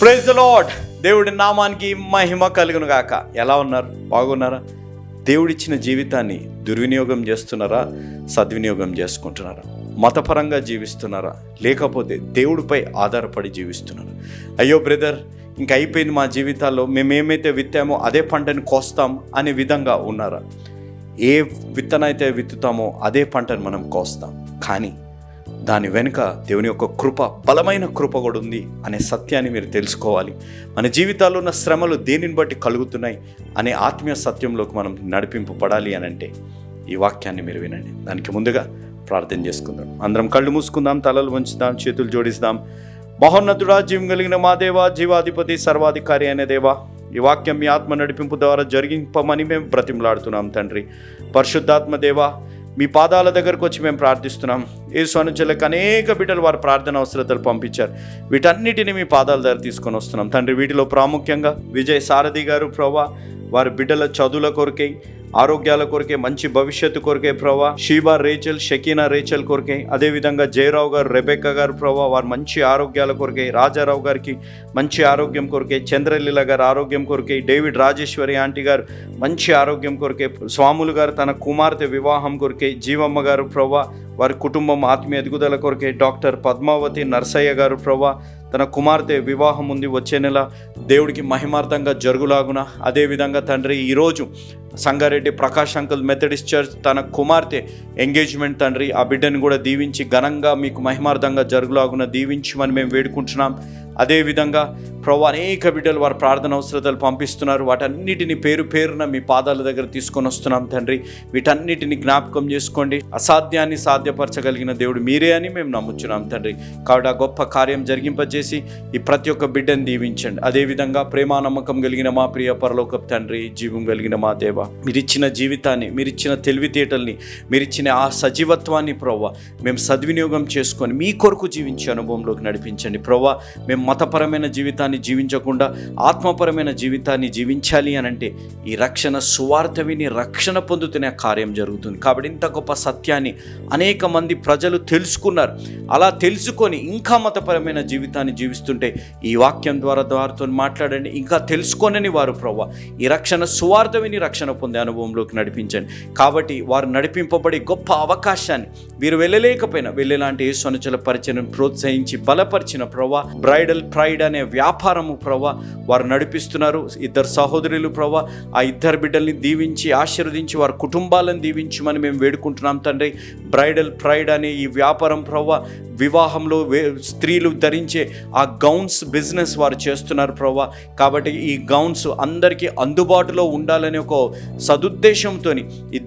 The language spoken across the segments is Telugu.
ప్రైజ్ ద లాడ్ దేవుడి నామానికి మహిమ కలుగును గాక ఎలా ఉన్నారు? బాగున్నారా? దేవుడిచ్చిన జీవితాన్ని దుర్వినియోగం చేస్తున్నారా? సద్వినియోగం చేసుకుంటున్నారా? మతపరంగా జీవిస్తున్నారా? లేకపోతే దేవుడిపై ఆధారపడి జీవిస్తున్నారా? అయ్యో బ్రదర్ ఇంక అయిపోయింది మా జీవితాల్లో. మేమేమైతే విత్తామో అదే పంటని కోస్తాం అనే విధంగా ఉన్నారా? ఏ విత్తనైతే విత్తుతామో అదే పంటను మనం కోస్తాం. కానీ దాని వెనుక దేవుని యొక్క కృప బలమైన కృప కూడా ఉంది అనే సత్యాన్ని మీరు తెలుసుకోవాలి. మన జీవితాల్లో ఉన్న శ్రమలు దేనిని బట్టి కలుగుతున్నాయి అనే ఆత్మీయ సత్యంలోకి మనం నడిపింపబడాలి అని అంటే ఈ వాక్యాన్ని మీరు వినండి. దానికి ముందుగా ప్రార్థన చేసుకుందాం. అందరం కళ్ళు మూసుకుందాం తలలు వంచుదాం చేతులు జోడిస్తాం. మహోన్నతుడా జీవం కలిగిన మా దేవా జీవాధిపతి సర్వాధికారి అనే దేవా ఈ వాక్యం మీ ఆత్మ నడిపింపు ద్వారా జరిగింపమని మేము బ్రతిమలాడుతున్నాం తండ్రి. పరిశుద్ధాత్మ దేవా మీ పాదాల దగ్గరకు వచ్చి మేము ప్రార్థిస్తున్నాం. ఏ స్వనుజలకు అనేక బిడ్డలు వారి ప్రార్థన అవసరతలు పంపించారు. వీటన్నిటిని మీ పాదాల దగ్గర తీసుకొని వస్తున్నాం. తండ్రి వీటిలో ప్రాముఖ్యంగా విజయ్ సారథి గారు ప్రభా వారి బిడ్డల చదువుల కొరకై ఆరోగ్యాల కొరకే మంచి భవిష్యత్తు కొరకే ప్రభా. షీబా రేచల్ షకీనా రేచల్ కొరకే. అదేవిధంగా జయరావు గారు రెబెక్క గారు ప్రభా వారు మంచి ఆరోగ్యాల కొరకే. రాజారావు గారికి మంచి ఆరోగ్యం కొరకే. చంద్రలీల గారు ఆరోగ్యం కొరకే. డేవిడ్ రాజేశ్వరి ఆంటీ గారు మంచి ఆరోగ్యం కొరకే. స్వాములు గారు తన కుమార్తె వివాహం కొరకే. జీవమ్మ గారు ప్రభా వారి కుటుంబం ఆత్మీయ ఎదుగుదల కొరకే డాక్టర్ పద్మావతి నర్సయ్య గారు ప్రభా తన కుమార్తె వివాహం ఉంది వచ్చే నెల దేవుడికి మహిమార్థంగా జరుగులాగున. అదేవిధంగా తండ్రి ఈరోజు Sangareddy Prakash uncle Methodist church తన కుమార్తె ఎంగేజ్మెంట్ తండ్రి ఆ బిడ్డను కూడా దీవించి ఘనంగా మీకు మహిమార్థంగా జరుగులాగున దీవించమని మేము వేడుకుంటున్నాం. అదేవిధంగా ప్రభు అనేక బిడ్డలు వారి ప్రార్థన అవసరతలు పంపిస్తున్నారు. వాటన్నిటిని పేరు పేరున మీ పాదాల దగ్గర తీసుకొని వస్తున్నాం తండ్రి. వీటన్నిటిని జ్ఞాపకం చేసుకోండి. అసాధ్యాన్ని సాధ్యపరచగలిగిన దేవుడు మీరే అని మేము నమ్ముచున్నాం తండ్రి. కాబట్టి ఆ గొప్ప కార్యం జరిగింపజేసి ఈ ప్రతి ఒక్క బిడ్డను దీవించండి. అదేవిధంగా ప్రేమ నమ్మకం కలిగిన మా ప్రియ పరలోక తండ్రి జీవం కలిగిన మా దేవ. మీరిచ్చిన జీవితాన్ని మీరిచ్చిన తెలివితేటల్ని మీరిచ్చిన ఆ సజీవత్వాన్ని ప్రవ్వ మేము సద్వినియోగం చేసుకొని మీ కొరకు జీవించే అనుభవంలోకి నడిపించండి. ప్రవ్వ మేము మతపరమైన జీవితాన్ని జీవించకుండా ఆత్మపరమైన జీవితాన్ని జీవించాలి అని అంటే ఈ రక్షణ సువార్త విని రక్షణ పొందుతున్న కార్యం జరుగుతుంది. కాబట్టి ఇంత గొప్ప సత్యాన్ని అనేక మంది ప్రజలు తెలుసుకున్నారు. అలా తెలుసుకొని ఇంకా మతపరమైన జీవితాన్ని జీవిస్తుంటే ఈ వాక్యం ద్వారా వారితో మాట్లాడండి. ఇంకా తెలుసుకోనని వారు ప్రవ్వ ఈ రక్షణ సువార్త విని రక్షణ పొందే అనుభవంలోకి నడిపించండి. కాబట్టి వారు నడిపింపబడి గొప్ప అవకాశాన్ని వీరు వెళ్ళలేకపోయినా వెళ్ళేలాంటి యేసునుచల పరిచయం ప్రోత్సహించి బలపరిచిన ప్రవ్వ బ్రైడల్ ప్రైడ్ అనే వ్యాపారం వ్యాపారము ప్రవ్వ వారు నడిపిస్తున్నారు. ఇద్దరు సహోదరులు ప్రవ్వ ఆ ఇద్దరు బిడ్డల్ని దీవించి ఆశీర్వదించి వారి కుటుంబాలను దీవించమని మేము వేడుకుంటున్నాం తండ్రి. బ్రైడల్ ప్రైడ్ అనే ఈ వ్యాపారం ప్రవ్వ వివాహంలో వే స్త్రీలు ధరించే ఆ గౌన్స్ బిజినెస్ వారు చేస్తున్నారు ప్రవ్వ. కాబట్టి ఈ గౌన్స్ అందరికీ అందుబాటులో ఉండాలనే ఒక సదుద్దేశంతో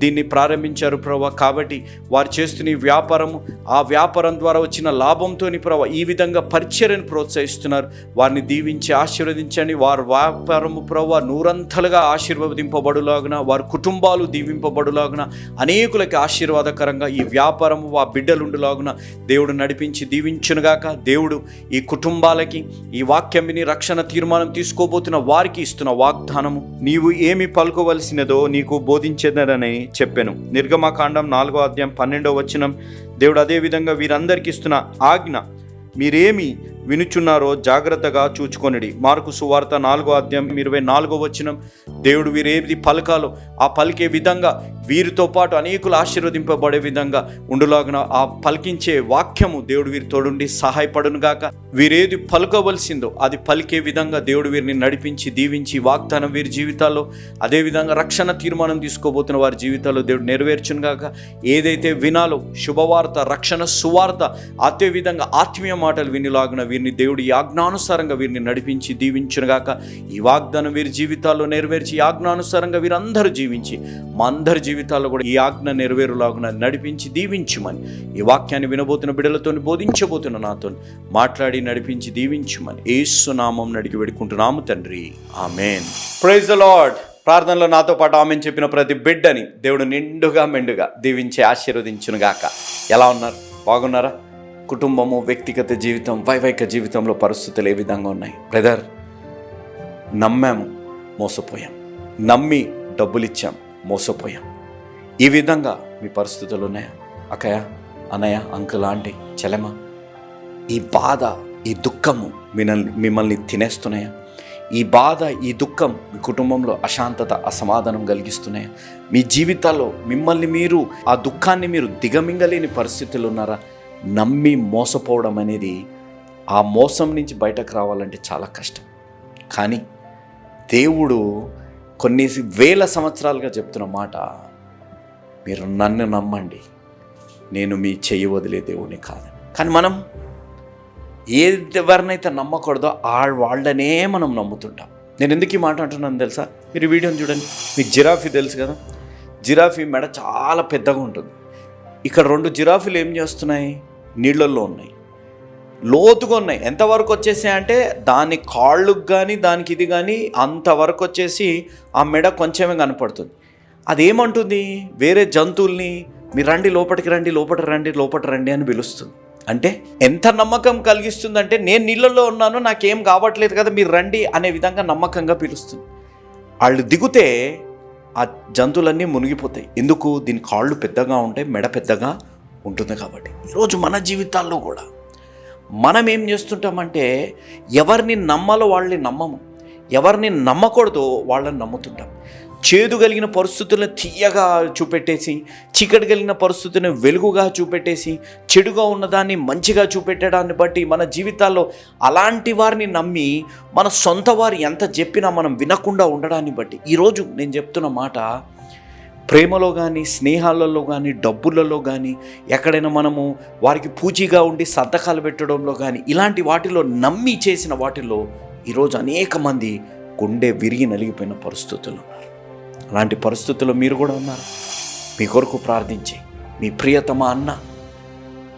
దీన్ని ప్రారంభించారు ప్రవ్వ. కాబట్టి వారు చేస్తున్న ఈ వ్యాపారం ఆ వ్యాపారం ద్వారా వచ్చిన లాభంతో ప్రవ ఈ విధంగా పరిచర్యను ప్రోత్సహిస్తున్నారు. వారిని దీవించి ఆశీర్వదించండి. వారి వ్యాపారము ప్రవ్వ నూరంతలుగా ఆశీర్వదింపబడులాగున వారి కుటుంబాలు దీవింపబడులాగున అనేకులకి ఆశీర్వాదకరంగా ఈ వ్యాపారము ఆ బిడ్డలుండులాగున దేవుడు నడిపించి దీవించునుగాక. దేవుడు ఈ కుటుంబాలకి ఈ వాక్యం విని రక్షణ తీర్మానం తీసుకోబోతున్న వారికి ఇస్తున్న వాగ్దానము. నీవు ఏమి పలుకోవలసినదో నీకు బోధించేదనని చెప్పాను. నిర్గమకాండం నాలుగో అధ్యాయం పన్నెండో వచనం. దేవుడు అదే విధంగా వీరందరికీ ఇస్తున్న ఆజ్ఞ. మీరేమి వినుచున్నారో జాగ్రత్తగా చూచుకొనిడి. మార్కు సువార్త నాలుగో అధ్యాయం ఇరవై నాలుగో వచ్చినం దేవుడు వీరేది పలకాలో ఆ పలికే విధంగా వీరితో పాటు అనేకులు ఆశీర్వదింపబడే విధంగా ఉండులాగున ఆ పలికించే వాక్యము దేవుడు వీరి తోడుండి సహాయపడును గాక. వీరేది పలుకోవలసిందో అది పలికే విధంగా దేవుడు వీరిని నడిపించి దీవించి వాగ్దానం వీరి జీవితాల్లో అదేవిధంగా రక్షణ తీర్మానం తీసుకోబోతున్న వారి జీవితాల్లో దేవుడు నెరవేర్చునుగాక ఏదైతే వినాలో శుభవార్త రక్షణ సువార్త అదే విధంగా ఆత్మీయ మాటలు వినిలాగున వీరిని దేవుడు యాజ్ఞానుసారంగా వీరిని నడిపించి దీవించునుగాక ఈ వాగ్దానం వీరి జీవితాల్లో నెరవేర్చి యాజ్ఞానుసారంగా ఆజ్ఞానుసారంగా వీరందరూ జీవించి మా అందరి జీవితాల్లో కూడా ఈ ఆజ్ఞ నెరవేరులాగున నడిపించి దీవించుమని ఈ వాక్యాన్ని వినబోతున్న బిడ్డలతో బోధించబోతున్న నాతో మాట్లాడి నడిపించి దీవించుమని ఏసు నామం నడికి వేడుకుంటున్నాము తండ్రి. ఆమెన్. ప్రైజ్ లార్డ్ ప్రార్థనలో నాతో పాటు ఆమె చెప్పిన ప్రతి బిడ్డని దేవుడు నిండుగా మెండుగా దీవించి ఆశీర్వదించునుగాక. ఎలా ఉన్నారు? బాగున్నారా? కుటుంబము వ్యక్తిగత జీవితం వైవైక జీవితంలో పరిస్థితులు ఏ విధంగా ఉన్నాయి? బ్రదర్ నమ్మాము మోసపోయాం. నమ్మి డబ్బులిచ్చాం మోసపోయాం. ఈ విధంగా మీ పరిస్థితులు ఉన్నాయా అక్కయ్య అన్నయ్య అంకుల్ ఆంటీ చెలమ ఈ బాధ ఈ దుఃఖము మిమ్మల్ని మిమ్మల్ని తినేస్తున్నాయా? ఈ బాధ ఈ దుఃఖం మీ కుటుంబంలో అశాంతత అసమాధానం కలిగిస్తున్నాయా? మీ జీవితాల్లో మిమ్మల్ని మీరు ఆ దుఃఖాన్ని మీరు దిగమింగలేని పరిస్థితులు ఉన్నారా? నమ్మి మోసపోవడం అనేది ఆ మోసం నుంచి బయటకు రావాలంటే చాలా కష్టం. కానీ దేవుడు కొన్ని వేల సంవత్సరాలుగా చెప్తున్న మాట మీరు నన్ను నమ్మండి. నేను మీ చెయ్యి వదిలే దేవుని కాదు కానీ మనం ఎవరినైతే నమ్మకూడదో ఆ వాళ్ళనే మనం నమ్ముతుంటాం. నేను ఎందుకు ఈ మాట అంటున్నాను తెలుసా? మీరు వీడియోని చూడండి. మీకు జిరాఫీ తెలుసు కదా? జిరాఫీ మెడ చాలా పెద్దగా ఉంటుంది. ఇక్కడ రెండు జిరాఫీలు ఏం చేస్తున్నాయి? నీళ్ళల్లో ఉన్నాయి. లోతుగా ఉన్నాయి. ఎంతవరకు వచ్చేసాయి అంటే దాని కాళ్ళకు కానీ దానికి ఇది కానీ అంతవరకు వచ్చేసి ఆ మెడ కొంచెమే కనపడుతుంది. అదేమంటుంది? వేరే జంతువుల్ని మీరు రండి లోపలికి రండి లోపట రండి లోపట రండి అని పిలుస్తుంది. అంటే ఎంత నమ్మకం కలిగిస్తుందంటే నేను నీళ్ళల్లో ఉన్నాను నాకేం కావట్లేదు కదా మీరు రండి అనే విధంగా నమ్మకంగా పిలుస్తుంది. వాళ్ళు దిగుతే ఆ జంతువులన్నీ మునిగిపోతాయి. ఎందుకు? దీని కాళ్ళు పెద్దగా ఉంటాయి మెడ పెద్దగా ఉంటుంది కాబట్టి. ఈరోజు మన జీవితాల్లో కూడా మనం ఏం చేస్తుంటామంటే ఎవరిని నమ్మాలో వాళ్ళని నమ్మము. ఎవరిని నమ్మకూడదో వాళ్ళని నమ్ముతుంటాం. చేదు కలిగిన పరిస్థితులను తీయగా చూపెట్టేసి చీకటి కలిగిన పరిస్థితులను వెలుగుగా చూపెట్టేసి చెడుగా ఉన్నదాన్ని మంచిగా చూపెట్టడాన్ని బట్టి మన జీవితాల్లో అలాంటి వారిని నమ్మి మన సొంత వారు ఎంత చెప్పినా మనం వినకుండా ఉండడాన్ని బట్టి. ఈరోజు నేను చెప్తున్న మాట ప్రేమలో కానీ స్నేహాలలో కానీ డబ్బులలో కానీ ఎక్కడైనా మనము వారికి పూచిగా ఉండి సంతకాలు పెట్టడంలో కానీ ఇలాంటి వాటిలో నమ్మి చేసిన వాటిలో ఈరోజు అనేక మంది గుండె విరిగి నలిగిపోయిన పరిస్థితులు. అలాంటి పరిస్థితుల్లో మీరు కూడా ఉన్నారు. మీ కొరకు ప్రార్థించి మీ ప్రియతమ అన్న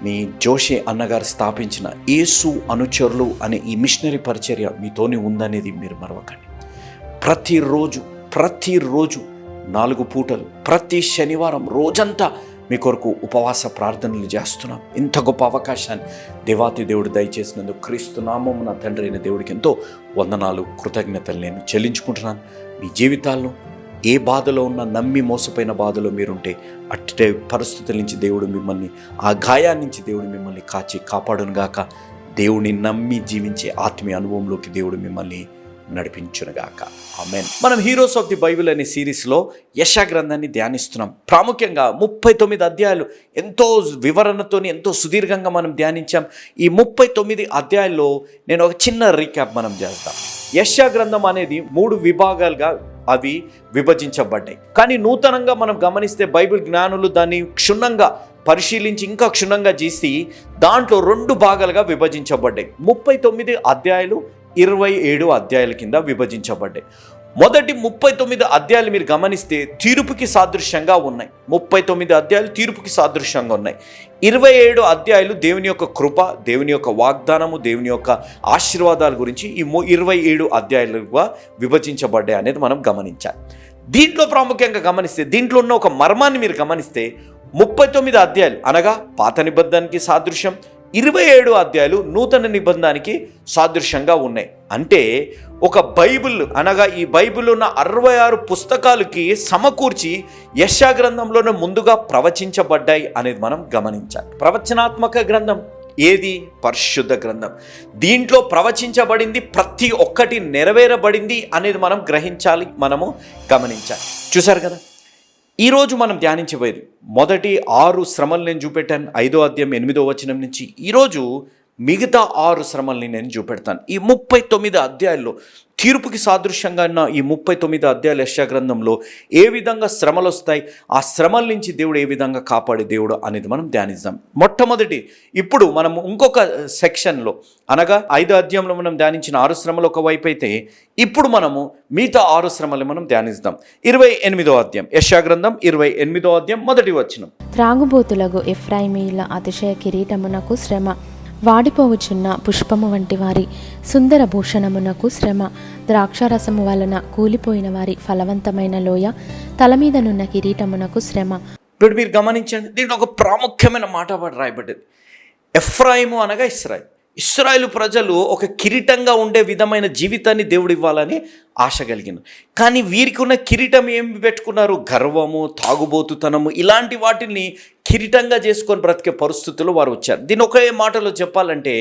మీ జోషి అన్నగారు స్థాపించిన ఏసు అనుచరులు అనే ఈ మిషనరీ పరిచర్య మీతోనే ఉందనేది మీరు మరవకండి. ప్రతిరోజు ప్రతిరోజు నాలుగు పూటలు ప్రతి శనివారం రోజంతా మీ కొరకు ఉపవాస ప్రార్థనలు చేస్తున్నాం. ఇంత గొప్ప అవకాశాన్ని దేవాతి దేవుడు దయచేసినందుకు క్రీస్తు నామం నా తండ్రి అయిన దేవుడికి ఎంతో వందనాలు కృతజ్ఞతలు నేను చెల్లించుకుంటున్నాను. మీ జీవితాల్లో ఏ బాధలో ఉన్న నమ్మి మోసపోయిన బాధలో మీరుంటే అట్టి పరిస్థితుల నుంచి దేవుడు మిమ్మల్ని ఆ గాయాల నుంచి దేవుడు మిమ్మల్ని కాచి కాపాడును గాక దేవుని నమ్మి జీవించే ఆత్మీయ అనుభవంలోకి దేవుడు మిమ్మల్ని నడిపించునుగాక. ఆమెన్. మనం హీరోస్ ఆఫ్ ది బైబిల్ అనే సిరీస్లో యశా గ్రంథాన్ని ధ్యానిస్తున్నాం. ప్రాముఖ్యంగా ముప్పై తొమ్మిది అధ్యాయాలు ఎంతో వివరణతోని ఎంతో సుదీర్ఘంగా మనం ధ్యానించాం. ఈ ముప్పై తొమ్మిది అధ్యాయాల్లో నేను ఒక చిన్న రీక్యాప్ మనం చేస్తాం. యశా గ్రంథం అనేది మూడు విభాగాలుగా అవి విభజించబడ్డాయి. కానీ నూతనంగా మనం గమనిస్తే బైబిల్ జ్ఞానులు దాన్ని క్షుణ్ణంగా పరిశీలించి ఇంకా క్షుణ్ణంగా చేసి దాంట్లో రెండు భాగాలుగా విభజించబడ్డాయి. ముప్పై తొమ్మిది అధ్యాయాలు ఇరవై ఏడు అధ్యాయాల కింద విభజించబడ్డాయి. మొదటి ముప్పై తొమ్మిది అధ్యాయాలు మీరు గమనిస్తే తీర్పుకి సాదృశ్యంగా ఉన్నాయి. ముప్పై తొమ్మిది అధ్యాయాలు తీర్పుకి సాదృశ్యంగా ఉన్నాయి. ఇరవై ఏడు అధ్యాయులు దేవుని యొక్క కృప దేవుని యొక్క వాగ్దానము దేవుని యొక్క ఆశీర్వాదాల గురించి ఈ ఇరవై ఏడు అధ్యాయాలుగా విభజించబడ్డాయి అనేది మనం గమనించాలి. దీంట్లో ప్రాముఖ్యంగా గమనిస్తే దీంట్లో ఉన్న ఒక మర్మాన్ని మీరు గమనిస్తే ముప్పై తొమ్మిది అధ్యాయులు అనగా పాత నిబంధనకి సాదృశ్యం ఇరవై ఏడు అధ్యాయులు నూతన నిబంధనకి సాదృశ్యంగా ఉన్నాయి. అంటే ఒక బైబిల్ అనగా ఈ బైబిల్ ఉన్న అరవై ఆరు పుస్తకాలకి సమకూర్చి యశా గ్రంథంలోనే ముందుగా ప్రవచించబడ్డాయి అనేది మనం గమనించాలి. ప్రవచనాత్మక గ్రంథం ఏది? పరిశుద్ధ గ్రంథం. దీంట్లో ప్రవచించబడింది ప్రతి ఒక్కటి నెరవేరబడింది అనేది మనం గ్రహించాలి మనము గమనించాలి. చూసారు కదా? ఈరోజు మనం ధ్యానించబోయేది. మొదటి ఆరు శ్రమలు నేను చూపెట్టాను. ఐదో అధ్యాయం ఎనిమిదో వచనం నుంచి. ఈరోజు మిగతా ఆరు శ్రమల్ని నేను చూపెడతాను. ఈ ముప్పై తొమ్మిది అధ్యాయాల్లో తీర్పుకి సాదృశ్యంగా ఉన్న ఈ ముప్పై తొమ్మిది అధ్యాయుల యశాగ్రంథంలో ఏ విధంగా శ్రమలు వస్తాయి ఆ శ్రమల నుంచి దేవుడు ఏ విధంగా కాపాడే దేవుడు అనేది మనం ధ్యానిద్దాం. మొట్టమొదటి ఇప్పుడు మనం ఇంకొక సెక్షన్లో అనగా ఐదో అధ్యాయంలో మనం ధ్యానించిన ఆరు శ్రమలు ఒకవైపు అయితే ఇప్పుడు మనము మిగతా ఆరు శ్రమలు మనం ధ్యానిస్తాం ఇరవై ఎనిమిదో అధ్యాయం యశాగ్రంథం ఇరవై ఎనిమిదో అధ్యాయం మొదటి వచ్చిన త్రాగుబోతులకు ఎఫ్రాయిమీల అతిశయ కిరీటమునకు శ్రమ. వాడిపోవచున్న పుష్పము వంటి వారి సుందర భూషణమునకు శ్రమ. ద్రాక్షారసము వలన కూలిపోయిన వారి ఫలవంతమైన లోయ తల మీదనున్న కిరీటమునకు శ్రమ. ఇప్పుడు మీరు గమనించండి దీంట్లో ఒక ప్రాముఖ్యమైన మాట వాడు రాయబడ్డది. ఎఫ్రాయిము అనగా ఇస్రాయిల్. ఇస్రాయేల్ ప్రజలు ఒక కిరీటంగా ఉండే విధమైన జీవితాన్ని దేవుడు ఇవ్వాలని ఆశ కలిగింది. కానీ వీరికి ఉన్న కిరీటం ఏం పెట్టుకున్నారు? గర్వము తాగుబోతుతనము ఇలాంటి వాటిని కిరీటంగా చేసుకొని బ్రతికే పరిస్థితుల్లో వారు వచ్చారు. దీని ఒకే మాటలో చెప్పాలంటే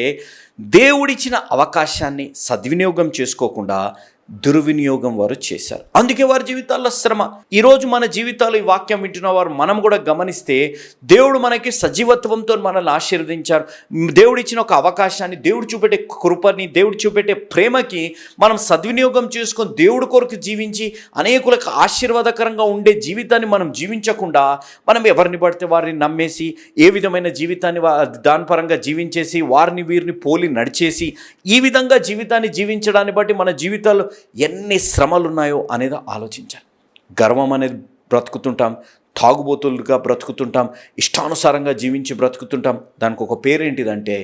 దేవుడిచ్చిన అవకాశాన్ని సద్వినియోగం చేసుకోకుండా దుర్వినియోగం వారు చేశారు. అందుకే వారి జీవితాల్లో శ్రమ. ఈరోజు మన జీవితాలు ఈ వాక్యం వింటున్న వారు మనం కూడా గమనిస్తే దేవుడు మనకి సజీవత్వంతో మనల్ని ఆశీర్వదించారు. దేవుడు ఇచ్చిన ఒక అవకాశాన్ని దేవుడు చూపెట్టే కృపని దేవుడు చూపెట్టే ప్రేమకి మనం సద్వినియోగం చేసుకొని దేవుడి కొరకు జీవించి అనేకులకు ఆశీర్వాదకరంగా ఉండే జీవితాన్ని మనం జీవించకుండా మనం ఎవరిని పడితే వారిని నమ్మేసి ఏ విధమైన జీవితాన్ని వా- దాని పరంగా జీవించేసి వారిని వీరిని పోలి నడిచేసి ఈ విధంగా జీవితాన్ని జీవించడాన్ని బట్టి మన జీవితాలు ఎన్ని శ్రమలు ఉన్నాయో అనేది ఆలోచించాలి. గర్వం అనేది బ్రతుకుతుంటాం తాగుబోతులుగా బ్రతుకుతుంటాం ఇష్టానుసారంగా జీవించి బ్రతుకుతుంటాం. దానికి ఒక పేరు ఏంటిదంటే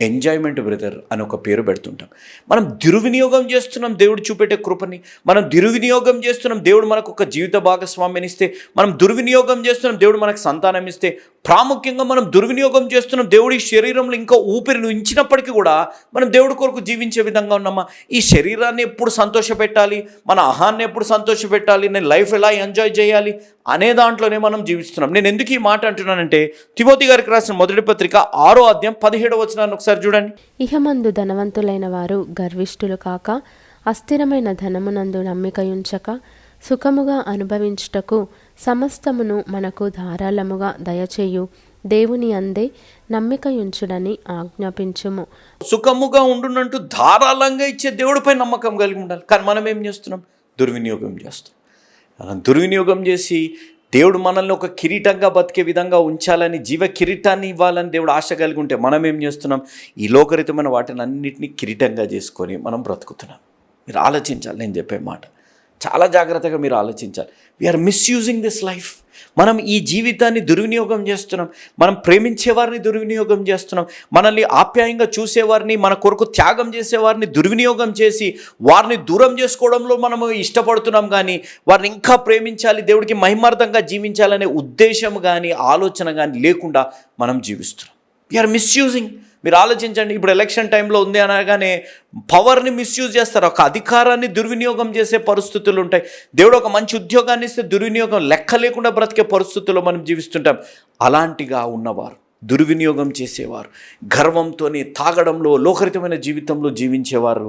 ఎంజాయ్మెంట్ బ్రదర్ అని ఒక పేరు పెడుతుంటాం. మనం దుర్వినియోగం చేస్తున్నాం దేవుడు చూపెట్టే కృపని. మనం దుర్వినియోగం చేస్తున్నాం దేవుడు మనకు ఒక జీవిత భాగస్వామ్యాన్ని ఇస్తే. మనం దుర్వినియోగం చేస్తున్నాం దేవుడు మనకు సంతానం ఇస్తే. ప్రాముఖ్యంగా మనం దుర్వినియోగం చేస్తున్నాం దేవుడి శరీరంలో ఇంకా ఊపిరిని ఉంచినప్పటికీ కూడా మనం దేవుడి కొరకు జీవించే విధంగా ఉన్నామా? ఈ శరీరాన్ని ఎప్పుడు సంతోషపెట్టాలి? మన అహాన్ని ఎప్పుడు సంతోషపెట్టాలి? నేను లైఫ్ ఎలా ఎంజాయ్ చేయాలి? అనే దాంట్లోనే మనం జీవిస్తున్నాం. నేను ఎందుకు ఈ మాట అంటున్నానంటే తిమోతి గారికి రాసిన మొదటి పత్రిక ఆరో అధ్యాయం పదిహేడవ వచనాన్ని ఒకసారి చూడండి. ఇహమందు ధనవంతులైన వారు గర్విష్ఠులు కాక అస్థిరమైన ధనమునందు నమ్మికయుంచక సుఖముగా అనుభవించుటకు సమస్తమును మనకు ధారాళముగా దయచేయు. దేవుని అందే నమ్మికయుంచుడని ఆజ్ఞాపించుము. సుఖముగా ఉండునంటూ ధారాళంగా ఇచ్చే దేవుడిపై నమ్మకం కలిగి ఉండాలి. కానీ మనం ఏం చేస్తున్నాం? దుర్వినియోగం చేస్తాం మనం దుర్వినియోగం చేసి దేవుడు మనల్ని ఒక కిరీటంగా బతికే విధంగా ఉంచాలని జీవ కిరీటాన్ని ఇవ్వాలని దేవుడు ఆశ కలిగి ఉంటే మనం ఏం చేస్తున్నాం? ఈ లోకరితమైన వాటిని అన్నింటినీ కిరీటంగా చేసుకొని మనం బ్రతుకుతున్నాం. మీరు ఆలోచించాలి నేను చెప్పే మాట. చాలా జాగ్రత్తగా మీరు ఆలోచించాలి. వీఆర్ మిస్యూజింగ్ దిస్ లైఫ్ మనం ఈ జీవితాన్ని దుర్వినియోగం చేస్తున్నాం. మనం ప్రేమించేవారిని దుర్వినియోగం చేస్తున్నాం. మనల్ని ఆప్యాయంగా చూసేవారిని మన కొరకు త్యాగం చేసేవారిని దుర్వినియోగం చేసి వారిని దూరం చేసుకోవడంలో మనము ఇష్టపడుతున్నాం కానీ వారిని ఇంకా ప్రేమించాలి దేవుడికి మహిమార్థంగా జీవించాలనే ఉద్దేశం కానీ ఆలోచన కానీ లేకుండా మనం జీవిస్తున్నాం. వీఆర్ మిస్యూజింగ్ మీరు ఆలోచించండి ఇప్పుడు ఎలక్షన్ టైంలో ఉంది అనగానే పవర్ని మిస్యూజ్ చేస్తారు ఒక అధికారాన్ని దుర్వినియోగం చేసే పరిస్థితులు ఉంటాయి. దేవుడు ఒక మంచి ఉద్యోగాన్ని ఇస్తే దుర్వినియోగం లెక్క లేకుండా బ్రతికే పరిస్థితుల్లో మనం జీవిస్తుంటాం. అలాంటిగా ఉన్నవారు దుర్వినియోగం చేసేవారు గర్వంతోని తాగడంలో లోకరితమైన జీవితంలో జీవించేవారు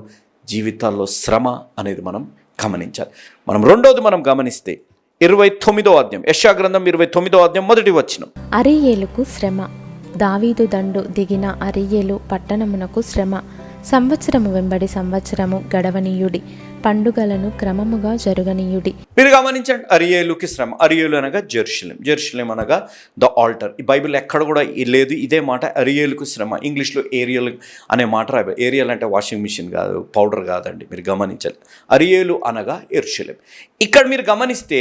జీవితాల్లో శ్రమ అనేది మనం గమనించాలి. మనం రెండోది మనం గమనిస్తే ఇరవై తొమ్మిదో అధ్యాయం యశా గ్రంథం ఇరవై తొమ్మిదో అధ్యాయం మొదటి వచ్చిన అరియేలుకు శ్రమ. దావీదు దండు దిగిన అరియేలు పట్టణమునకు శ్రమ. సంవత్సరము వెంబడి సంవత్సరము గడవనీయుడి. పండుగలను క్రమముగా జరుగనీయుడి. మీరు గమనించండి అరియేలుకి శ్రమ. అరియేలు అనగా జెరూషలేం. జెరూషలేం అనగా ద ఆల్టర్. ఈ బైబిల్ ఎక్కడ కూడా లేదు ఇదే మాట అరియేలుకు శ్రమ. ఇంగ్లీష్లో ఏరియల్ అనే మాట రాయ ఏరియల్ అంటే వాషింగ్ మిషన్ కాదు పౌడర్ కాదండి మీరు గమనించాలి అరియేలు అనగా ఎరుషలేం. ఇక్కడ మీరు గమనిస్తే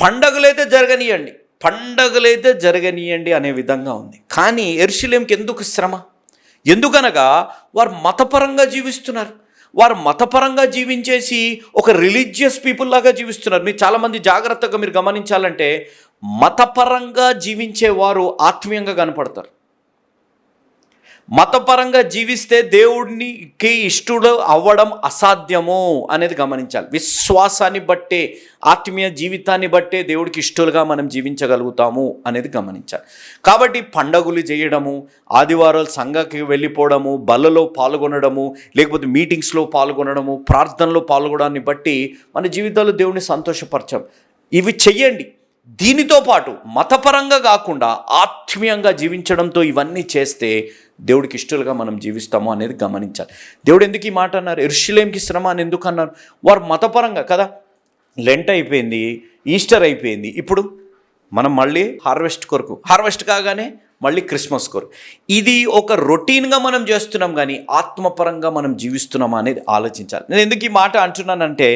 పండగలైతే జరగనీయండి. పండగలైతే జరగనీయండి అనే విధంగా ఉంది. కానీ ఎర్షిలేంకి ఎందుకు శ్రమ? ఎందుకనగా వారు మతపరంగా జీవిస్తున్నారు. వారు మతపరంగా జీవించేసి ఒక రిలీజియస్ పీపుల్ లాగా జీవిస్తున్నారు. మీరు చాలామంది జాగ్రత్తగా మీరు గమనించాలంటే మతపరంగా జీవించేవారు ఆత్మీయంగా కనపడతారు. మతపరంగా జీవిస్తే దేవుడికి ఇష్టడు అవ్వడం అసాధ్యము అనేది గమనించాలి. విశ్వాసాన్ని బట్టే ఆత్మీయ జీవితాన్ని బట్టే దేవుడికి ఇష్టలుగా మనం జీవించగలుగుతాము అనేది గమనించాలి. కాబట్టి పండగలు చేయడము ఆదివారాలు సంఘకి వెళ్ళిపోవడము బలలో పాల్గొనడము లేకపోతే మీటింగ్స్లో పాల్గొనడము ప్రార్థనలో పాల్గొనడాన్ని బట్టి మన జీవితాల్లో దేవుడిని సంతోషపరచం. ఇవి చెయ్యండి. దీనితో పాటు మతపరంగా కాకుండా ఆత్మీయంగా జీవించడంతో ఇవన్నీ చేస్తే దేవుడికి ఇష్టలుగా మనం జీవిస్తాము అనేది గమనించాలి. దేవుడు ఎందుకు ఈ మాట అన్నారు? ఎరుషులేంకి శ్రమ అని ఎందుకు అన్నారు? వారు మతపరంగా కదా? లెంట్ అయిపోయింది ఈస్టర్ అయిపోయింది. ఇప్పుడు మనం మళ్ళీ హార్వెస్ట్ కొరకు హార్వెస్ట్ కాగానే మళ్ళీ క్రిస్మస్ కొరకు. ఇది ఒక రొటీన్గా మనం చేస్తున్నాం కానీ ఆత్మపరంగా మనం జీవిస్తున్నామా అనేది ఆలోచించాలి. నేను ఎందుకు ఈ మాట అంటున్నానంటే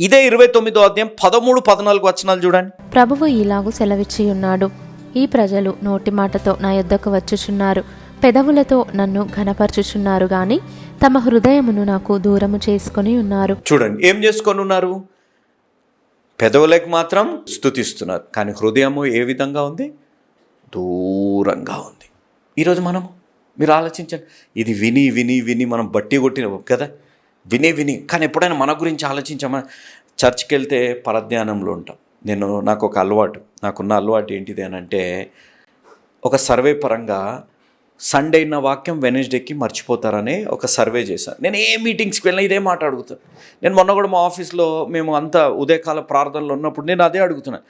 ఇదే ఇరవై తొమ్మిదో అధ్యాయం పదమూడు పద్నాలుగు వచనాలు చూడండి. ప్రభువు ఇలాగు సెలవిచ్చి ఉన్నాడు ఈ ప్రజలు నోటి మాటతో నా యొద్దకు వచ్చుచున్నారు. పెదవులతో నన్ను ఘనపరచుచున్నారు గాని తమ హృదయమును నాకు దూరము చేసుకొని ఉన్నారు. చూడండి ఏం చేసుకొని ఉన్నారు? పెదవులకు మాత్రం స్థుతిస్తున్నారు కానీ హృదయము ఏ విధంగా ఉంది? దూరంగా ఉంది. ఈరోజు మనము మీరు ఆలోచించండి. ఇది విని విని విని మనం బట్టి కొట్టిన కదా? విని విని. కానీ ఎప్పుడైనా మన గురించి ఆలోచించామా? చర్చ్కి వెళ్తే పరధ్యానంలో ఉంటాం. నేను నాకు ఒక అలవాటు. నాకున్న అలవాటు ఏంటిది అని అంటే ఒక సర్వే పరంగా సండే అయిన వాక్యం వెనస్డేకి మర్చిపోతారని ఒక సర్వే చేశాను నేను ఏ మీటింగ్స్కి వెళ్ళినా ఇదే మాట అడుగుతాను నేను మొన్న కూడా మా ఆఫీస్లో మేము అంతా ఉదయకాల ప్రార్థనలో ఉన్నప్పుడు నేను అదే అడుగుతున్నాను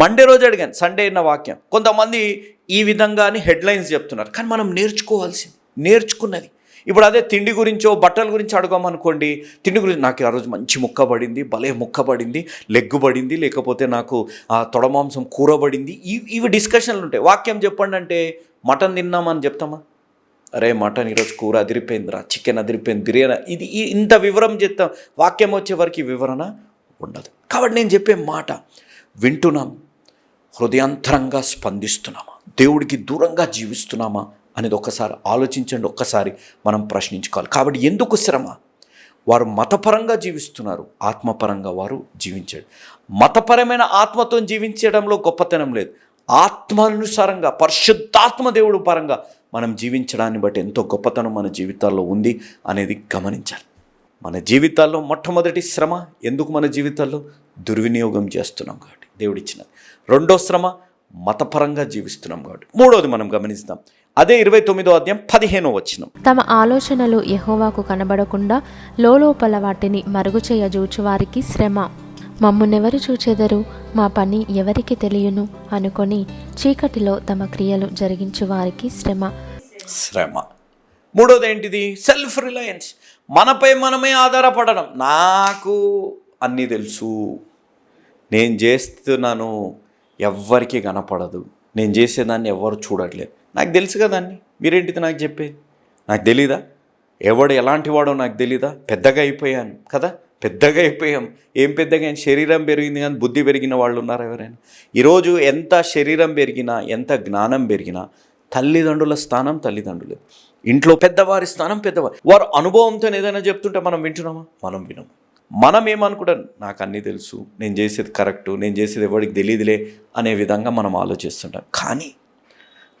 మండే రోజు అడిగాను సండే అయిన వాక్యం. కొంతమంది ఈ విధంగా అని హెడ్లైన్స్ చెప్తున్నారు కానీ మనం నేర్చుకోవాల్సింది నేర్చుకున్నది. ఇప్పుడు అదే తిండి గురించో బట్టల గురించి అడగామనుకోండి తిండి గురించి నాకు ఆ రోజు మంచి ముక్క పడింది భలే ముక్క పడింది లెగ్గు పడింది లేకపోతే నాకు ఆ తొడమాంసం కూర పడింది ఇవి ఇవి డిస్కషన్లు ఉంటాయి. వాక్యం చెప్పండి అంటే మటన్ తిన్నామని చెప్తామా? అరే మటన్ ఈరోజు కూర అదిరిపోయిందిరా చికెన్ అదిరిపోయింది బిర్యానీ ఇది ఇంత వివరం చెప్తాం. వాక్యం వచ్చే వరకు వివరణ ఉండదు. కాబట్టి నేను చెప్పే మాట వింటున్నాం హృదయాంతరంగా స్పందిస్తున్నామా? దేవుడికి దూరంగా జీవిస్తున్నామా? అనేది ఒక్కసారి ఆలోచించండి ఒక్కసారి మనం ప్రశ్నించుకోవాలి. కాబట్టి ఎందుకు శ్రమ? వారు మతపరంగా జీవిస్తున్నారు ఆత్మపరంగా వారు జీవించాడు మతపరమైన ఆత్మతో జీవించడంలో గొప్పతనం లేదు. ఆత్మానుసారంగా పరిశుద్ధాత్మ దేవుడు పరంగా మనం జీవించడాన్ని బట్టి ఎంతో గొప్పతనం మన జీవితాల్లో ఉంది అనేది గమనించాలి. మన జీవితాల్లో మొట్టమొదటి శ్రమ ఎందుకు మన జీవితాల్లో? దుర్వినియోగం చేస్తున్నాం కాబట్టి. దేవుడిచ్చినది. రెండో శ్రమ మతపరంగా జీవిస్తున్నాం కాబట్టి. మూడోది మనం గమనిస్తాం. అదే ఇరవై తొమ్మిదో అధ్యాయం పదిహేనో వచ్చినం తమ ఆలోచనలు యెహోవాకు కనబడకుండా లోలోపల వాటిని మరుగు చేయజూచు వారికి శ్రమ. మమ్మునెవరు చూచెదరు? మా పని ఎవరికి తెలియను? అనుకొని చీకటిలో తమ క్రియలు జరిగించు వారికి శ్రమ. శ్రమ. మూడోది ఏంటిది? సెల్ఫ్ రిలయన్స్ మనపై మనమే ఆధారపడడం. నాకు అన్నీ తెలుసు. నేను చేస్తున్నాను ఎవ్వరికీ కనపడదు. నేను చేసేదాన్ని ఎవ్వరు చూడట్లేదు. నాకు తెలుసు కదండి మీరేంటిది నాకు చెప్పేది? నాకు తెలీదా? ఎవడు ఎలాంటి వాడో నాకు తెలీదా? పెద్దగా అయిపోయాను కదా? పెద్దగా అయిపోయాం. ఏం పెద్దగా శరీరం పెరిగింది కానీ బుద్ధి పెరిగిన వాళ్ళు ఉన్నారు ఎవరైనా? ఈరోజు ఎంత శరీరం పెరిగినా ఎంత జ్ఞానం పెరిగినా తల్లిదండ్రుల స్థానం తల్లిదండ్రులు ఇంట్లో పెద్దవారి స్థానం పెద్దవారు. వారు అనుభవంతో ఏదైనా చెప్తుంటే మనం వింటున్నామా? మనం వినము. మనం ఏమనుకుంటాం నాకు అన్నీ తెలుసు నేను చేసేది కరెక్టు నేను చేసేది ఎవరికి తెలియదులే అనే విధంగా మనం ఆలోచిస్తుంటాం. కానీ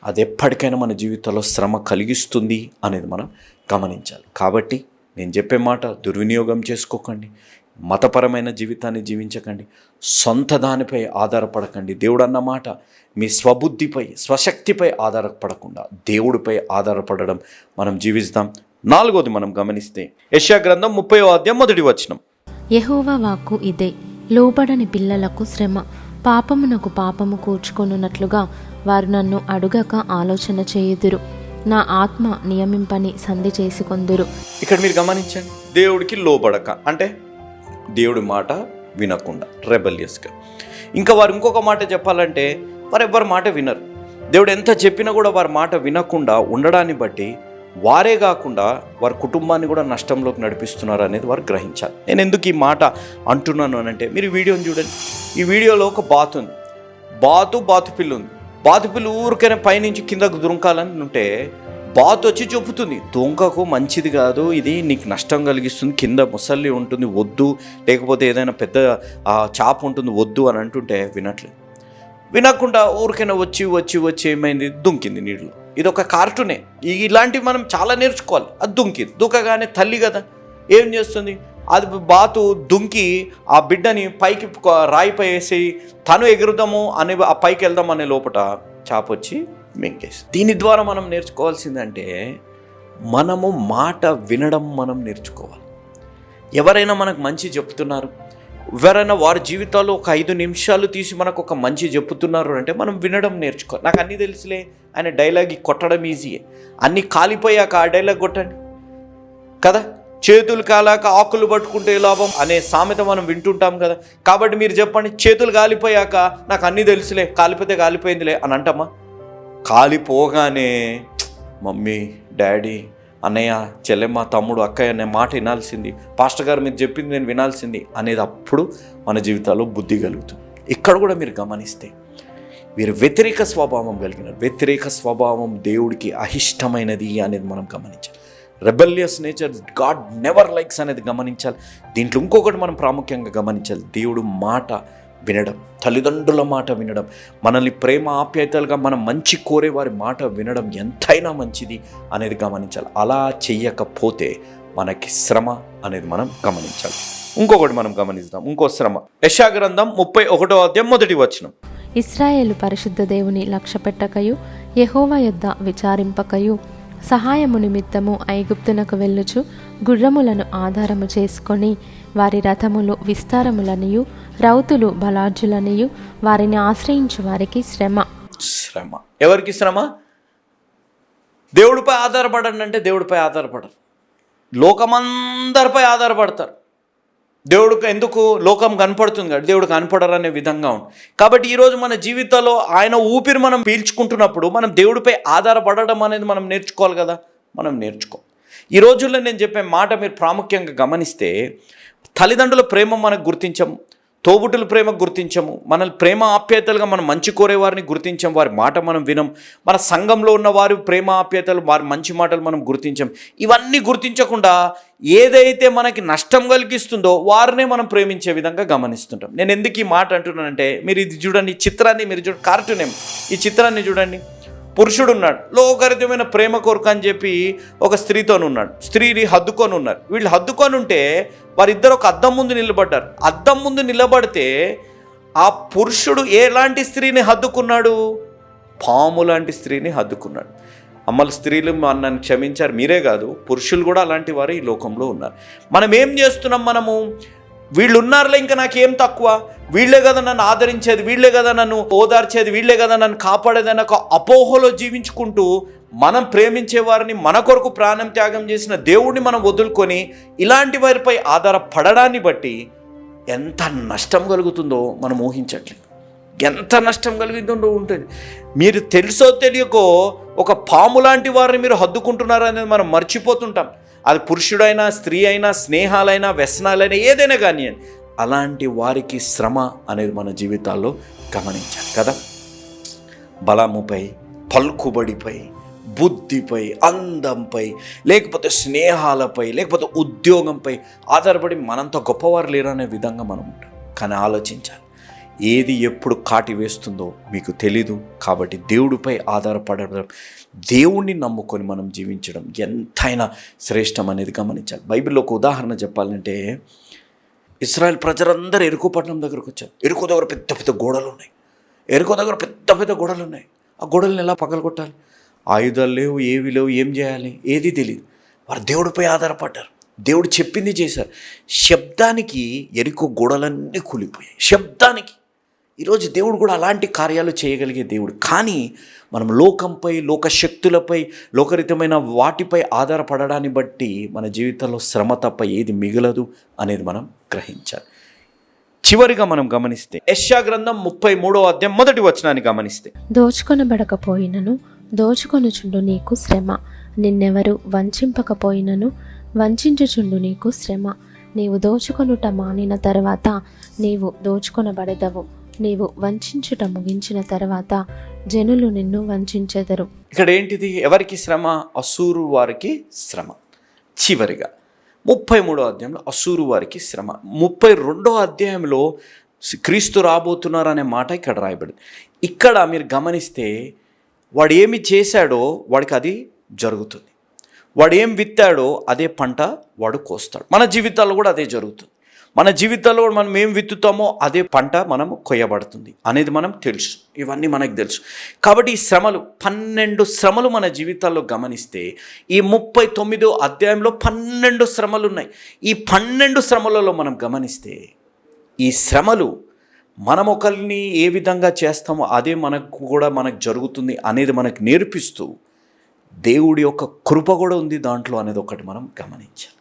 అది ఎప్పటికైనా మన జీవితంలో శ్రమ కలిగిస్తుంది అనేది మనం గమనించాలి. కాబట్టి నేను చెప్పే మాట దుర్వినియోగం చేసుకోకండి మతపరమైన జీవితాన్ని జీవించకండి సొంత దానిపై ఆధారపడకండి. దేవుడు అన్నమాట మీ స్వబుద్ధిపై స్వశక్తిపై ఆధారపడకుండా దేవుడిపై ఆధారపడడం మనం జీవిస్తాం. నాలుగోది మనం గమనిస్తే యశా గ్రంథం ముప్పై అధ్యాయం మొదటి వచనం. యహోవ వాక్కు ఇదే. లోబడని పిల్లలకు శ్రమ. పాపమునకు పాపము కూర్చుకొనున్నట్లుగా వారు నన్ను అడుగక ఆలోచన చేయుదురు. నా ఆత్మ నియమింపని సంధి చేసుకొందురు. ఇక్కడ మీరు గమనించండి. దేవుడికి లోబడక. అంటే దేవుడి మాట వినకుండా రెబలియస్గా ఇంకా వారు ఇంకొక మాట చెప్పాలంటే వారు ఎవ్వరి మాట వినరు. దేవుడు ఎంత చెప్పినా కూడా వారి మాట వినకుండా ఉండడాన్ని బట్టి వారే కాకుండా వారి కుటుంబాన్ని కూడా నష్టంలోకి నడిపిస్తున్నారు అనేది వారు గ్రహించాలి. నేను ఎందుకు ఈ మాట అంటున్నాను అని అంటే మీరు వీడియోని చూడండి. ఈ వీడియోలో ఒక బాతు ఉంది. బాతు బాతు పిల్లు ఉంది. బాతు పిల్లు ఊరికైనా పైనుంచి కిందకు దుంకాలని ఉంటే బాతు వచ్చి చెబుతుంది దొంగకు మంచిది కాదు ఇది నీకు నష్టం కలిగిస్తుంది కింద ముసల్లి ఉంటుంది వద్దు లేకపోతే ఏదైనా పెద్ద చాప ఉంటుంది వద్దు అని అంటుంటే వినట్లేదు. వినకుండా ఊరికైనా వచ్చి వచ్చి వచ్చి ఏమైంది? దుంకింది నీళ్ళు ఇది ఒక కార్టూనే ఇలాంటివి మనం చాలా నేర్చుకోవాలి. అది దుంకి. దుంకగానే తల్లి కదా. ఏం చేస్తుంది? అది బాతు దుంకి ఆ బిడ్డని పైకి రాయిపై వేసి తను ఎగురుదాము అని ఆ పైకి వెళ్దాం అనే లోపట చాపొచ్చి మింగేసి. దీని ద్వారా మనం నేర్చుకోవాల్సిందంటే మనము మాట వినడం మనం నేర్చుకోవాలి. ఎవరైనా మనకు మంచి చెప్తున్నారు ఎవరైనా వారి జీవితాల్లో ఒక ఐదు నిమిషాలు తీసి మనకు ఒక మంచి చెప్తున్నారు అంటే మనం వినడం నేర్చుకో నాకు అన్నీ తెలుసులే ఆయన డైలాగ్ కొట్టడం ఈజీయే అన్నీ కాలిపోయాక ఆ డైలాగ్ కొట్టండి. కదా? చేతులు కాలాక ఆకులు పట్టుకుంటే లాభం అనే సామెత మనం వింటుంటాం కదా. కాబట్టి మీరు చెప్పండి చేతులు కాలిపోయాక నాకు అన్నీ తెలుసులే కాలిపోతే కాలిపోయిందిలే అని అంటామా? కాలిపోగానే మమ్మీ డాడీ అన్నయ్య చెల్లెమ్మ తమ్ముడు అక్కయ్య అనే మాట వినాల్సింది. పాస్టర్ గారు మీరు చెప్పింది నేను వినాల్సింది అనేది అప్పుడు మన జీవితాల్లో బుద్ధి కలుగుతుంది. ఇక్కడ కూడా మీరు గమనిస్తే వీరు వ్యతిరేక స్వభావం కలిగిన వ్యతిరేక స్వభావం దేవుడికి అహిష్టమైనది అనేది మనం గమనించాలి. Rebellious nature God never likes అనేది గమనించాలి. దీంట్లో ఇంకొకటి మనం ప్రాముఖ్యంగా గమనించాలి. దేవుడు మాట వినడం తల్లిదండ్రుల మాట వినడం మనల్ని ప్రేమ ఆప్యాయతలుగా మనం మంచి కోరే వారి మాట వినడం ఎంతైనా మంచిది అనేది గమనించాలి. అలా చెయ్యకపోతే మనకి శ్రమ అనేది మనం గమనించాలి. ఇంకొకటి మనం గమనిస్తాం. ఇంకో శ్రమ. యశాగ్రంథం ముప్పై ఒకటో అధ్యాయం మొదటి వచనం. ఇస్రాయేలు పరిశుద్ధ దేవుని లక్ష్యపెట్టకయు యహోవ యొద్ద విచారింపకయు. సహాయము నిమిత్తము ఐగుప్తునకు వెళ్ళుచు గుర్రములను ఆధారము చేసుకొని వారి రథములు విస్తారములనియు రౌతులు బలార్జులనియు వారిని ఆశ్రయించు వారికి శ్రమ. శ్రమ. ఎవరికి శ్రమ? దేవుడిపై ఆధారపడండి అంటే దేవుడిపై ఆధారపడరు. లోకమందరిపై ఆధారపడతారు. దేవుడికి ఎందుకు లోకం కనపడుతుంది కదా దేవుడు కనపడరు అనే విధంగా ఉంది. కాబట్టి ఈరోజు మన జీవితంలో ఆయన ఊపిరి మనం పీల్చుకుంటున్నప్పుడు మనం దేవుడిపై ఆధారపడడం అనేది మనం నేర్చుకోవాలి కదా? మనం నేర్చుకో. ఈ రోజుల్లో నేను చెప్పే మాట మీరు ప్రాముఖ్యంగా గమనిస్తే తల్లిదండ్రుల ప్రేమ మనకు గుర్తించము తోబుట్టుల ప్రేమ గుర్తించము. మన ప్రేమ ఆప్యాయతలుగా మనం మంచి కోరే వారిని గుర్తించం. వారి మాట మనం వినం. మన సంఘంలో ఉన్న వారి ప్రేమ ఆప్యాయతలు వారి మంచి మాటలు మనం గుర్తించం. ఇవన్నీ గుర్తించకుండా ఏదైతే మనకి నష్టం కలిగిస్తుందో వారినే మనం ప్రేమించే విధంగా గమనిస్తుంటాం. నేను ఎందుకు ఈ మాట అంటున్నానంటే మీరు ఇది చూడండి ఈ చిత్రాన్ని మీరు చూడండి కార్టూన్ ఏం? ఈ చిత్రాన్ని చూడండి. పురుషుడు ఉన్నాడు లోకరితమైన ప్రేమ కొరకు అని చెప్పి ఒక స్త్రీతో ఉన్నాడు స్త్రీని హద్దుకొని ఉన్నారు వీళ్ళు హద్దుకొని ఉంటే వారిద్దరు ఒక అద్దం ముందు నిలబడ్డారు. అద్దం ముందు నిలబడితే ఆ పురుషుడు ఎలాంటి స్త్రీని హద్దుకున్నాడు? పాము లాంటి స్త్రీని హద్దుకున్నాడు. అమ్మల స్త్రీలు నన్ను క్షమించారు. మీరే కాదు పురుషులు కూడా అలాంటి వారు ఈ లోకంలో ఉన్నారు. మనం ఏం చేస్తున్నాం మనము? వీళ్ళు ఉన్నారులే ఇంకా నాకేం తక్కువ? వీళ్ళే కదా నన్ను ఆదరించేది వీళ్ళే కదా నన్ను ఓదార్చేది వీళ్ళే కదా నన్ను కాపాడేది అన్న ఒక అపోహలో జీవించుకుంటూ మనం ప్రేమించే వారిని మన కొరకు ప్రాణం త్యాగం చేసిన దేవుడిని మనం వదులుకొని ఇలాంటి వారిపై ఆధారపడడాన్ని బట్టి ఎంత నష్టం కలుగుతుందో మనం ఊహించట్లేదు. ఎంత నష్టం కలిగిందో ఉంటుంది. మీరు తెలుసో తెలియకో ఒక పాము లాంటి వారిని మీరు హద్దుకుంటున్నారు అనేది మనం మర్చిపోతుంటాం. అది పురుషుడైనా స్త్రీ అయినా స్నేహాలైనా వ్యసనాలైనా ఏదైనా కానివ్వండి. అలాంటి వారికి శ్రమ అనేది మన జీవితాల్లో గమనించాలి కదా. బలముపై పలుకుబడిపై బుద్ధిపై అందంపై లేకపోతే స్నేహాలపై లేకపోతే ఉద్యోగంపై ఆధారపడి మనంత గొప్పవారు లేరు అనే విధంగా మనం ఉంటాం. కానీ ఆలోచించాలి. ఏది ఎప్పుడు కాటి వేస్తుందో మీకు తెలీదు కాబట్టి దేవుడిపై ఆధారపడడం దేవుణ్ణి నమ్ముకొని మనం జీవించడం ఎంతైనా శ్రేష్టం అనేది గమనించాలి. బైబిల్లో ఒక ఉదాహరణ చెప్పాలంటే ఇస్రాయల్ ప్రజలందరూ ఎరుకు దగ్గరకు వచ్చారు. ఎరుకు దగ్గర పెద్ద పెద్ద గోడలు ఉన్నాయి. ఎరుకు దగ్గర పెద్ద పెద్ద గోడలు ఉన్నాయి. ఆ గోడల్ని ఎలా పగలగొట్టాలి? ఆయుధాలు లేవు ఏవి లేవు ఏం చేయాలి? ఏది తెలియదు వారు దేవుడిపై ఆధారపడ్డారు. దేవుడు చెప్పింది చేశారు. శబ్దానికి ఎరుకు గోడలన్నీ కూలిపోయాయి. శబ్దానికి ఈరోజు దేవుడు కూడా అలాంటి కార్యాలు చేయగలిగే దేవుడు. కానీ మనం లోకంపై లోక శక్తులపై లోకరితమైన వాటిపై ఆధారపడడాన్ని బట్టి మన జీవితంలో శ్రమ తప్ప ఏది మిగలదు అనేది మనం గ్రహించాలి. చివరిగా మనం గమనిస్తే యశ్యా గ్రంథం ముప్పై మూడో అధ్యాయం మొదటి వచనాన్ని గమనిస్తే. దోచుకొనబడకపోయినను దోచుకొనుచుండు నీకు శ్రమ. నిన్నెవరు వంచింపకపోయినను వంచించుచుండు నీకు శ్రమ. నీవు దోచుకొనుట మానిన తర్వాత నీవు దోచుకొనబడదవు. నీవు వంచుట ముగించిన తర్వాత జనులు నిన్ను వంచెదరు ఇక్కడ ఏంటిది? ఎవరికి శ్రమ? అసూరు వారికి శ్రమ. చివరిగా ముప్పై మూడో అధ్యాయంలో అసూరు వారికి శ్రమ. ముప్పై రెండో అధ్యాయంలో క్రీస్తు రాబోతున్నారు అనే మాట ఇక్కడ రాయబడింది. ఇక్కడ మీరు గమనిస్తే వాడు ఏమి చేశాడో వాడికి అది జరుగుతుంది. వాడు ఏం విత్తాడో అదే పంట వాడు కోస్తాడు. మన జీవితాల్లో కూడా అదే జరుగుతుంది. మన జీవితాల్లో మనం ఏం విత్తుతామో అదే పంట మనం కొయ్యబడుతుంది అనేది మనం తెలుసు. ఇవన్నీ మనకు తెలుసు. కాబట్టి ఈ శ్రమలు పన్నెండు శ్రమలు మన జీవితాల్లో గమనిస్తే ఈ ముప్పై తొమ్మిదో అధ్యాయంలో పన్నెండు శ్రమలు ఉన్నాయి. ఈ పన్నెండు శ్రమలలో మనం గమనిస్తే ఈ శ్రమలు మనం ఒకరిని ఏ విధంగా చేస్తామో అదే మనకు కూడా మనకు జరుగుతుంది అనేది మనకు నేర్పిస్తూ దేవుడి యొక్క కృప కూడా ఉంది దాంట్లో అనేది ఒకటి మనం గమనించాలి.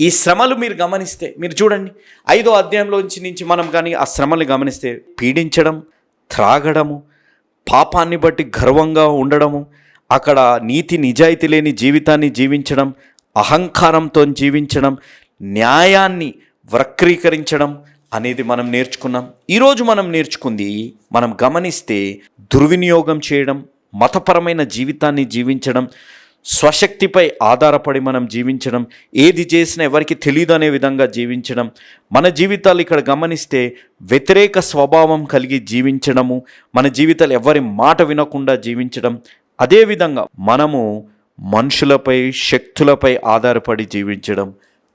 ఈ శ్రమలు మీరు గమనిస్తే మీరు చూడండి ఐదో అధ్యాయంలోంచి నుంచి మనం కానీ ఆ శ్రమలు గమనిస్తే పీడించడం త్రాగడము పాపాన్ని బట్టి గర్వంగా ఉండడము అక్కడ నీతి నిజాయితీ లేని జీవితాన్ని జీవించడం అహంకారంతో జీవించడం న్యాయాన్ని వక్రీకరించడం అనేది మనం నేర్చుకున్నాం. ఈరోజు మనం నేర్చుకుంది మనం గమనిస్తే దుర్వినియోగం చేయడం మతపరమైన జీవితాన్ని జీవించడం స్వశక్తిపై ఆధారపడి మనం జీవించడం ఏది చేసినా ఎవరికి తెలియదు అనే విధంగా జీవించడం మన జీవితాలు ఇక్కడ గమనిస్తే వ్యతిరేక స్వభావం కలిగి జీవించడము మన జీవితాలు ఎవరి మాట వినకుండా జీవించడం అదేవిధంగా మనము మనుషులపై శక్తులపై ఆధారపడి జీవించడం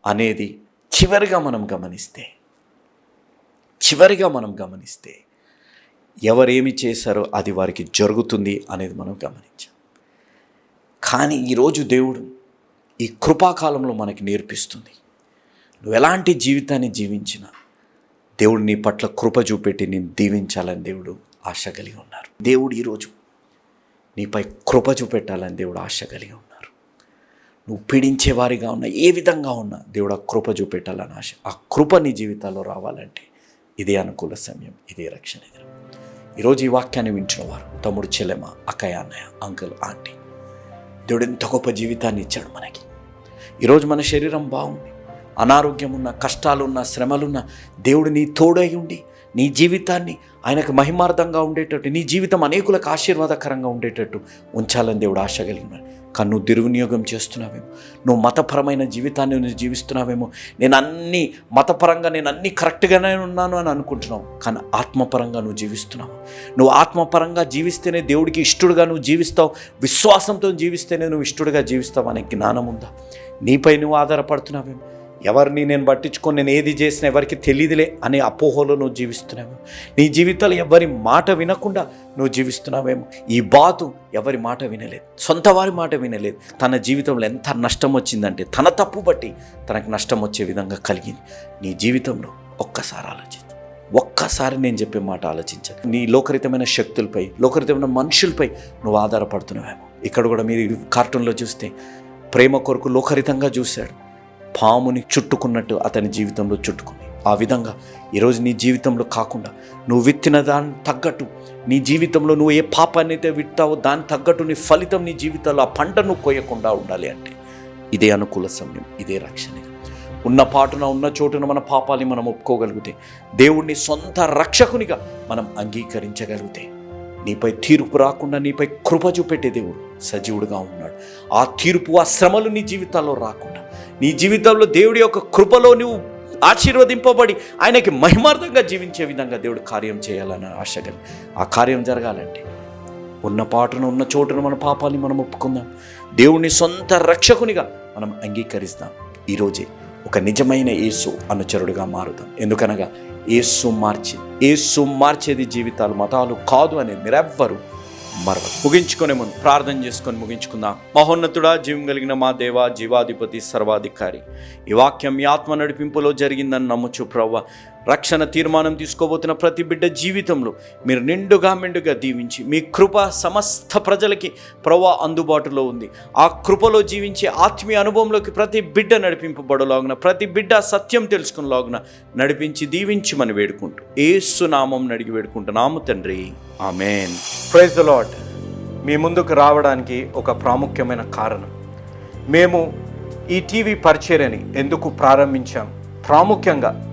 అనేది చివరిగా మనం గమనిస్తే చివరిగా మనం గమనిస్తే ఎవరేమి చేశారో అది వారికి జరుగుతుంది అనేది మనం గమనించాం కానీ ఈరోజు దేవుడు ఈ కృపాకాలంలో మనకి నేర్పిస్తుంది. నువ్వు ఎలాంటి జీవితాన్ని జీవించినా దేవుడు నీ పట్ల కృప చూపెట్టి నేను దీవించాలని దేవుడు ఆశ కలిగి ఉన్నారు. దేవుడు ఈరోజు నీపై కృప చూపెట్టాలని దేవుడు ఆశ కలిగి ఉన్నారు. నువ్వు పీడించేవారిగా ఉన్నా ఏ విధంగా ఉన్నా దేవుడు ఆ కృప చూపెట్టాలని ఆశ ఆ కృప నీ జీవితాల్లో రావాలంటే ఇదే అనుకూల సమయం ఇదే రక్షణ ఈరోజు ఈ వాక్యాన్ని వింటున్న వారు తమ్ముడు చెల్లెమ అక్కయ్య అన్నయ్య అంకుల్ ఆంటీ దేవుడు ఎంత గొప్ప జీవితాన్ని ఇచ్చాడు మనకి. ఈరోజు మన శరీరం బాగుంది. అనారోగ్యం ఉన్న కష్టాలున్న శ్రమలున్న దేవుడు నీ తోడై ఉండి నీ జీవితాన్ని ఆయనకు మహిమార్థంగా ఉండేటట్టు నీ జీవితం అనేకులకు ఆశీర్వాదకరంగా ఉండేటట్టు ఉంచాలని దేవుడు ఆశ కలిగినాడు కానీ నువ్వు దుర్వినియోగం చేస్తున్నావేమో. నువ్వు మతపరమైన జీవితాన్ని నువ్వు జీవిస్తున్నావేమో. నేను అన్ని మతపరంగా నేను అన్ని కరెక్ట్గానే ఉన్నాను అని అనుకుంటున్నావు. కానీ ఆత్మపరంగా నువ్వు జీవిస్తున్నావు. నువ్వు ఆత్మపరంగా జీవిస్తేనే దేవుడికి ఇష్టడుగా నువ్వు జీవిస్తావు. విశ్వాసంతో జీవిస్తేనే నువ్వు ఇష్టడుగా జీవిస్తావు అనే జ్ఞానం ఉందా? నీపై నువ్వు ఆధారపడుతున్నావేమో. ఎవరిని నేను పట్టించుకొని నేను ఏది చేసినా ఎవరికి తెలియదులే అనే అపోహలో నువ్వు జీవిస్తున్నావు నీ జీవితంలో ఎవరి మాట వినకుండా నువ్వు జీవిస్తున్నావేమో? ఈ బాతు ఎవరి మాట వినలేదు. సొంత వారి మాట వినలేదు. తన జీవితంలో ఎంత నష్టం వచ్చిందంటే తన తప్పు బట్టి తనకు నష్టం వచ్చే విధంగా కలిగింది. నీ జీవితంలో ఒక్కసారి ఆలోచించు. ఒక్కసారి నేను చెప్పే మాట ఆలోచించాను నీ లోకరితమైన శక్తులపై లోకరితమైన మనుషులపై నువ్వు ఆధారపడుతున్నావేమో? ఇక్కడ కూడా మీరు కార్టూన్లో చూస్తే ప్రేమ కొరకు లోకరితంగా చూశాడు. పాముని చుట్టుకున్నట్టు అతని జీవితంలో చుట్టుకుంది. ఆ విధంగా ఈరోజు నీ జీవితంలో కాకుండా నువ్వు విత్తిన దాని తగ్గట్టు నీ జీవితంలో నువ్వు ఏ పాపాన్ని అయితే విత్తావో దాని తగ్గట్టు నీ ఫలితం నీ జీవితంలో ఆ పంట నువ్వు కొయ్యకుండా ఉండాలి అంటే ఇదే అనుకూల సమయం ఇదే రక్షణ. ఉన్న పాటున ఉన్న చోటున మన పాపాలని మనం ఒప్పుకోగలిగితే దేవుణ్ణి సొంత రక్షకునిగా మనం అంగీకరించగలిగితే నీపై తీర్పు రాకుండా నీపై కృప చూపెట్టే దేవుడు సజీవుడుగా ఉన్నాడు. ఆ తీర్పు ఆ శ్రమలు నీ జీవితాల్లో రాకుండా నీ జీవితంలో దేవుడి యొక్క కృపలో నువ్వు ఆశీర్వదింపబడి ఆయనకి మహిమార్థంగా జీవించే విధంగా దేవుడు కార్యం చేయాలని ఆశ ఆ కార్యం జరగాలంటే ఉన్న పాటను ఉన్న చోటును మన పాపాన్ని మనం ఒప్పుకుందాం. దేవుని సొంత రక్షకునిగా మనం అంగీకరిస్తాం. ఈరోజే ఒక నిజమైన యేసు అనుచరుడుగా మారుదాం. ఎందుకనగా యేసు మార్చి యేసు మార్చేది జీవితాలు మతాలు కాదు అనేది మీరెవ్వరు మరవ ముగించుకునే ముందు ప్రార్థన చేసుకొని ముగించుకుందాం. మహోన్నతుడా జీవం కలిగిన మా దేవ జీవాధిపతి సర్వాధికారి. ఈ వాక్యం మీ ఆత్మ నడిపింపులో జరిగిందని నమ్ముచు ప్రవ్వ. రక్షణ తీర్మానం తీసుకోబోతున్న ప్రతి బిడ్డ జీవితంలో మీరు నిండుగా మెండుగా దీవించి మీ కృప సమస్త ప్రజలకి ప్రవా అందుబాటులో ఉంది. ఆ కృపలో జీవించే ఆత్మీయ అనుభవంలోకి ప్రతి బిడ్డ నడిపింపబడలాగున ప్రతి బిడ్డ సత్యం తెలుసుకునేలాగున నడిపించి దీవించమని వేడుకుంటూ ఏసు నామం నడిగి వేడుకుంటున్నాము తండ్రి. ఆమెన్. ప్రైజ్ ద లాడ్ మీ ముందుకు రావడానికి ఒక ప్రాముఖ్యమైన కారణం. మేము ఈ టీవీ పరిచర్యని ఎందుకు ప్రారంభించాం? ప్రాముఖ్యంగా